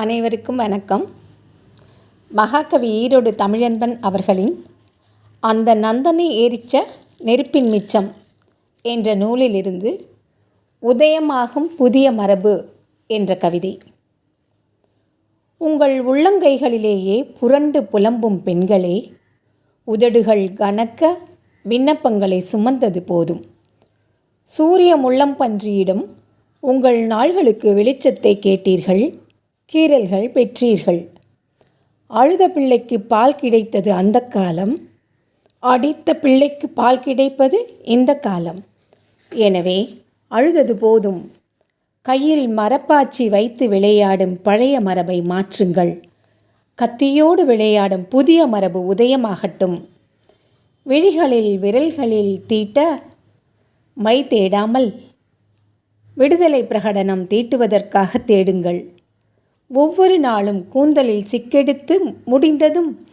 அனைவருக்கும் வணக்கம். மகாகவி ஈரோடு தமிழன்பன் அவர்களின் அந்த நந்தனை ஏரிச்ச நெருப்பின் மிச்சம் என்ற நூலிலிருந்து உதயமாகும் புதிய மரபு என்ற கவிதை. உங்கள் உள்ளங்கைகளிலேயே புரண்டு புலம்பும் பெண்களே உதடுகள் கனக்க விண்ணப்பங்களை சுமந்தது போதும். சூரிய முள்ளம்பன்றியிடம் உங்கள் நாள்களுக்கு வெளிச்சத்தை கேட்டீர்கள் கீறல்கள் பெற்றீர்கள். அழுத பிள்ளைக்கு பால் கிடைத்தது அந்த காலம். அடித்த பிள்ளைக்கு பால் கிடைப்பது இந்த காலம். எனவே அழுதது போதும். கையில் மரப்பாச்சி வைத்து விளையாடும் பழைய மரபை மாற்றுங்கள். கத்தியோடு விளையாடும் புதிய மரபு உதயமாகட்டும். விழிகளில் விரல்களில் தீட்ட மை தேடாமல் விடுதலை பிரகடனம் தீட்டுவதற்காக தேடுங்கள். ஒவ்வொரு நாளும் கூந்தலில் சிக்கெடுத்து முடிந்ததும்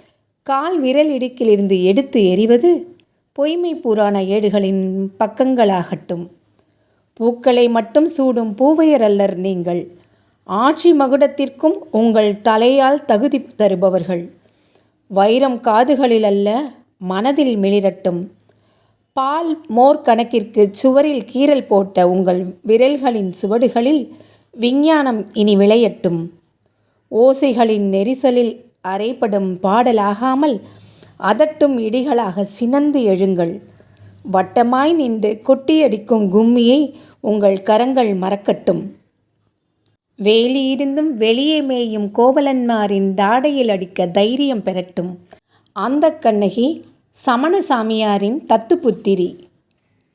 கால் விரல் இடுக்கிலிருந்து எடுத்து எறிவது பொய்மை புராண ஏடுகளின் பக்கங்களாகட்டும். பூக்களை மட்டும் சூடும் பூவையர் அல்லர் நீங்கள். ஆட்சி மகுடத்திற்கும் உங்கள் தலையால் தகுதி தருபவர்கள். வைரம் காதுகளில் அல்ல மனதில் மிளிரட்டும். பால் மோர் கணக்கிற்கு சுவரில் கீறல் போட்ட உங்கள் விரல்களின் சுவடுகளில் விஞ்ஞானம் இனி விளையட்டும். ஓசைகளின் நெரிசலில் அறைப்படும் பாடலாகாமல் அதட்டும் இடிகளாக சினந்து எழுங்கள். வட்டமாய் நின்று கொட்டியடிக்கும் கும்மியை உங்கள் கரங்கள் மறக்கட்டும். வேலியிருந்தும் வெளியே மேயும் கோவலன்மாரின் தாடையில் அடிக்க தைரியம் பெறட்டும். அந்த கண்ணகி சமணசாமியாரின் தத்துப்புத்திரி.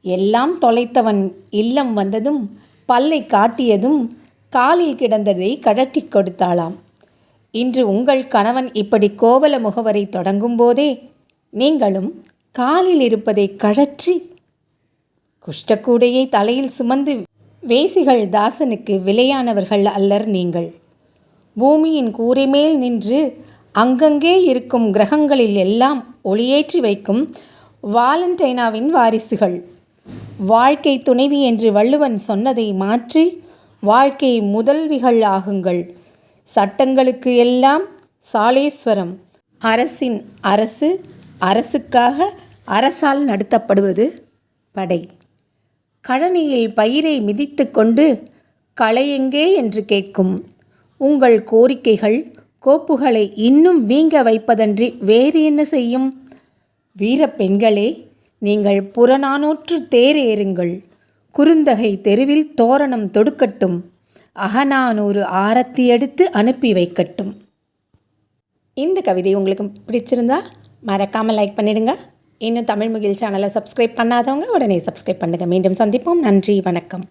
எல்லாம் தொலைத்தவன் இல்லம் வந்ததும் பல்லை காட்டியதும் காலில் கிடந்ததை கழட்டி கொடுத்தாளாம். இன்று உங்கள் கணவன் இப்படி கோவல முகவரை தொடங்கும் போதே நீங்களும் காலில் இருப்பதை கழற்றி குஷ்டக்கூடையை தலையில் சுமந்து வேசிகள் தாசனுக்கு விலையானவர்கள் அல்லர் நீங்கள். பூமியின் கூரை மேல் நின்று அங்கங்கே இருக்கும் கிரகங்களில் எல்லாம் ஒளியேற்றி வைக்கும் வாலண்டைனாவின் வாரிசுகள். வாழ்க்கை துணைவி என்று வள்ளுவன் சொன்னதை மாற்றி வாழ்க்கை முதல்விகள் ஆகுங்கள். சட்டங்களுக்கு எல்லாம் சாலேஸ்வரம். அரசின் அரசு அரசுக்காக அரசால் நடத்தப்படுவது படை. கழனியில் பயிரை மிதித்து கொண்டு களையெங்கே என்று கேட்கும். உங்கள் கோரிக்கைகள் கோப்புகளை இன்னும் வீங்க வைப்பதன்றி வேறு என்ன செய்யும்? வீரப்பெண்களே நீங்கள் புறநானூற்று தேரேறுங்கள். குறுந்தகை தெருவில் தோரணம் தொடுக்கட்டும். அகநானூறு ஆரத்தி எடுத்து அனுப்பி வைக்கட்டும். இந்த கவிதை உங்களுக்கு பிடிச்சிருந்தா மறக்காமல் லைக் பண்ணிடுங்க. இன்னும் தமிழ் முகில் சேனலை சப்ஸ்கிரைப் பண்ணாதவங்க உடனே சப்ஸ்கிரைப் பண்ணுங்கள் மீண்டும் சந்திப்போம். நன்றி வணக்கம்.